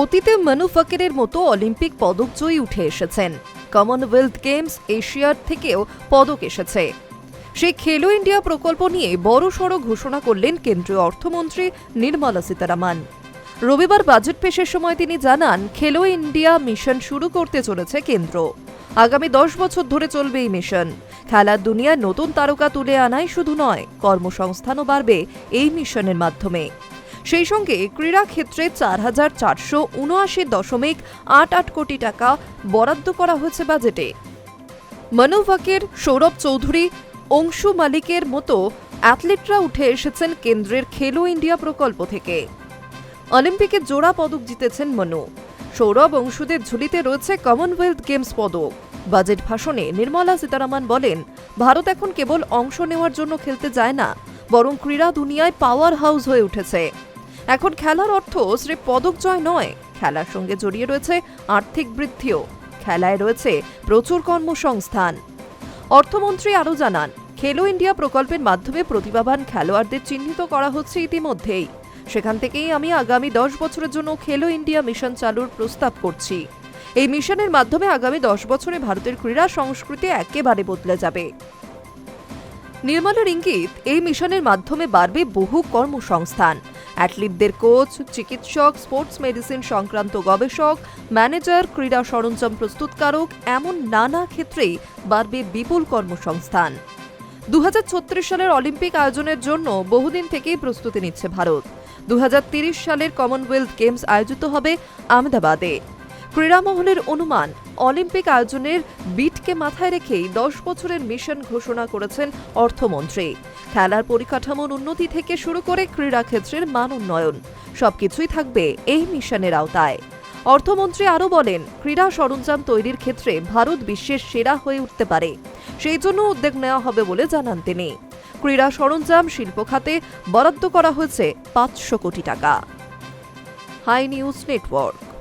অতীতে মানু ফকিরের মতো অলিম্পিক পদক জয়ী উঠে এসেছেন। কমনওয়েলথ গেমস এশিয়ার থেকেও পদক এসেছে। সেই খেলো ইন্ডিয়া প্রকল্প নিয়ে বড় সড় ঘোষণা করলেন কেন্দ্রীয় অর্থমন্ত্রী নির্মলা সীতারামন। রবিবার বাজেট পেশের সময় তিনি জানান, খেলো ইন্ডিয়া মিশন শুরু করতে চলেছে কেন্দ্র। আগামী দশ বছর ধরে চলবে এই মিশন। খেলার দুনিয়ায় নতুন তারকা তুলে আনাই শুধু নয়, কর্মসংস্থানও বাড়বে এই মিশনের মাধ্যমে। সেই সঙ্গে ক্রীড়া ক্ষেত্রে চার হাজার চারশো উনআশি দশমিক আট আট কোটি টাকা বরাদ্দ করা হয়েছে বাজেটে। মনু ফাকির, সৌরভ চৌধুরী, অংশু মালিকের মতো অ্যাথলিটরা উঠে এসেছেন কেন্দ্রের খেলো ইন্ডিয়া প্রকল্প থেকে। অলিম্পিকে জোড়া পদক জিতেছেন মনু। সৌরভ অংশুদের ঝুলিতে রয়েছে কমনওয়েলথ গেমস পদক। বাজেট ভাষণে নির্মলা সীতারামন বলেন, ভারত এখন কেবল অংশ নেওয়ার জন্য খেলতে যায় না, বরং ক্রীড়া দুনিয়ায় পাওয়ার হাউস হয়ে উঠেছে। এখন খেলার অর্থ স্রেফ পদক জয় নয়, খেলার সঙ্গে জড়িয়ে রয়েছে আর্থিক বৃদ্ধিও। খেলায় রয়েছে প্রচুর কর্মসংস্থান। অর্থমন্ত্রী আরও জানান, খেলো ইন্ডিয়া প্রকল্পের মাধ্যমে প্রতিভাবান খেলোয়াড়দের চিহ্নিত করা হচ্ছে ইতিমধ্যেই। সেখান থেকেই আমি আগামী দশ বছরের জন্য খেলো ইন্ডিয়া মিশন চালুর প্রস্তাব করছি। এই মিশনের মাধ্যমে আগামী দশ বছরে ভারতের ক্রীড়া সংস্কৃতি একেবারে বদলে যাবে। নির্মলার ইঙ্গিত, এই মিশনের মাধ্যমে বাড়বে বহু কর্মসংস্থান। অ্যাথলিটদের কোচ, চিকিৎসক, স্পোর্টস মেডিসিন সংক্রান্ত গবেষক, ম্যানেজার, ক্রীড়া সরঞ্জাম প্রস্তুতকারক, এমন নানা ক্ষেত্রেই বাড়বে বিপুল কর্মসংস্থান। দু হাজার ছত্রিশ সালের অলিম্পিক আয়োজনের জন্য বহুদিন থেকেই প্রস্তুতি নিচ্ছে ভারত। দু সালের কমনওয়েলথ গেমস আয়োজিত হবে আহমেদাবাদে। ক্রীড়ামহলের অনুমান, অলিম্পিক আয়োজনের বিটকে মাথায় রেখেই দশ বছরের মিশন ঘোষণা করেছেন অর্থমন্ত্রী। খেলার পরিকাঠামোর উন্নতি থেকে শুরু করে ক্রীড়া ক্ষেত্রের মান উন্নয়ন, সবকিছুই থাকবে এই মিশনের আওতায়। অর্থমন্ত্রী আরও বলেন, ক্রীড়া সরঞ্জাম তৈরির ক্ষেত্রে ভারত বিশ্বের সেরা হয়ে উঠতে পারে, সেই জন্য উদ্যোগ নেওয়া হবে বলে জানান তিনি। ক্রীড়া সরঞ্জাম শিল্প খাতে বরাদ্দ করা হয়েছে পাঁচশো কোটি টাকা। Hi news network.